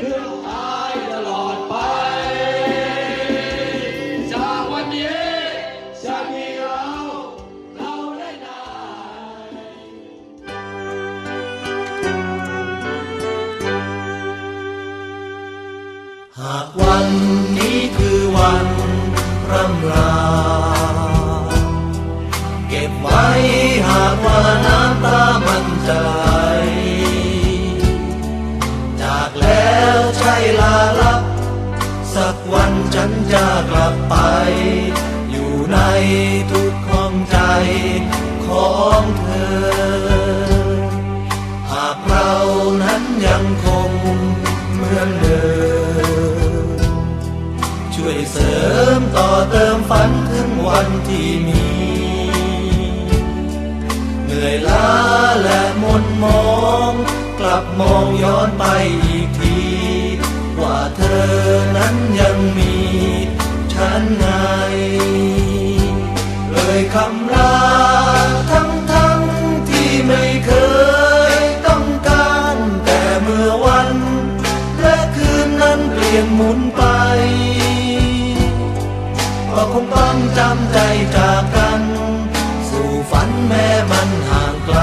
ขึ้นายตลอดไป จากวันนี้จะมีเรา เราได้นายหากวันนี้คือวันร่ำลา ล้วใช่ลาลับ สักวันฉันจะกลับไป อยู่ในทุกห้องใจของเธอ หากเรานั้นยังคงเหมือนเดิมช่วยเสริมต่อเติมฝันถึงวันที่มีเหนื่อยล้าและมนมอง กลับมองย้อนไปอีก เธอนั้นยังมีฉันไงเลยคำลาทั้งทั้งที่ไม่เคยต้องการ แต่เมื่อวัน และคืนนั้นเปลี่ยนหมุนไป ก็คงต้องจำใจจากกัน สู่ฝันแม้มันห่างไกล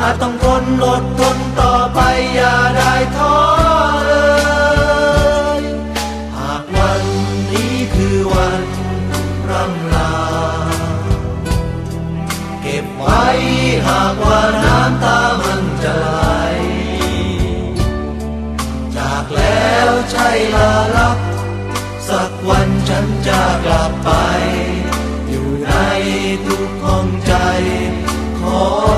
อาจต้องทนอดทนต่อไปอย่าได้ท้อ ใช่ลาลับ สักวันฉันจะกลับไป อยู่ในทุกห้องใจของเธอ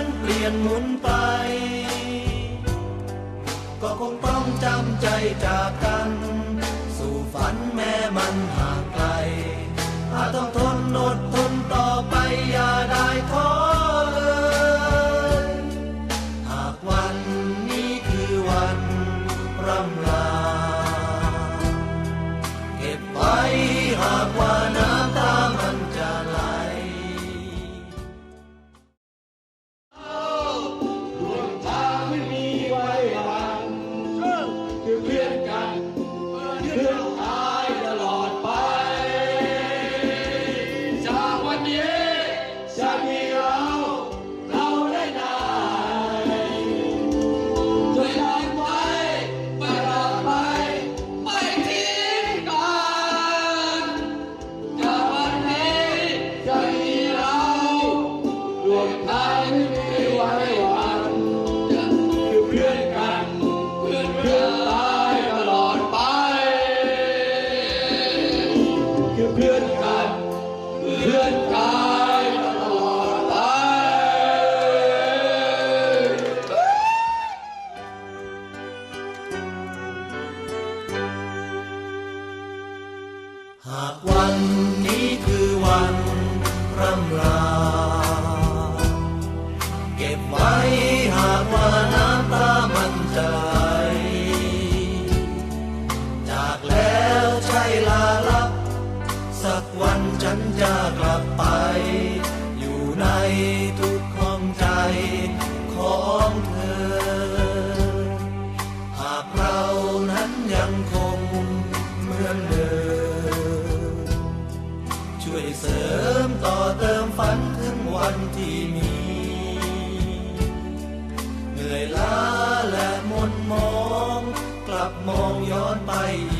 นั้นเปลี่ยนหมุนไป ก็คงต้องจำใจจากกัน สู่ฝันแม้มันหา ฉันจะกลับไป อยู่ในทุกห้องใจของเธอ หากเรานั้นยังคงเหมือนเดิม ช่วยเสริมต่อเติมฝันถึงวันที่มีเหนื่อยล้าและมนมอง กลับมองย้อนไปอี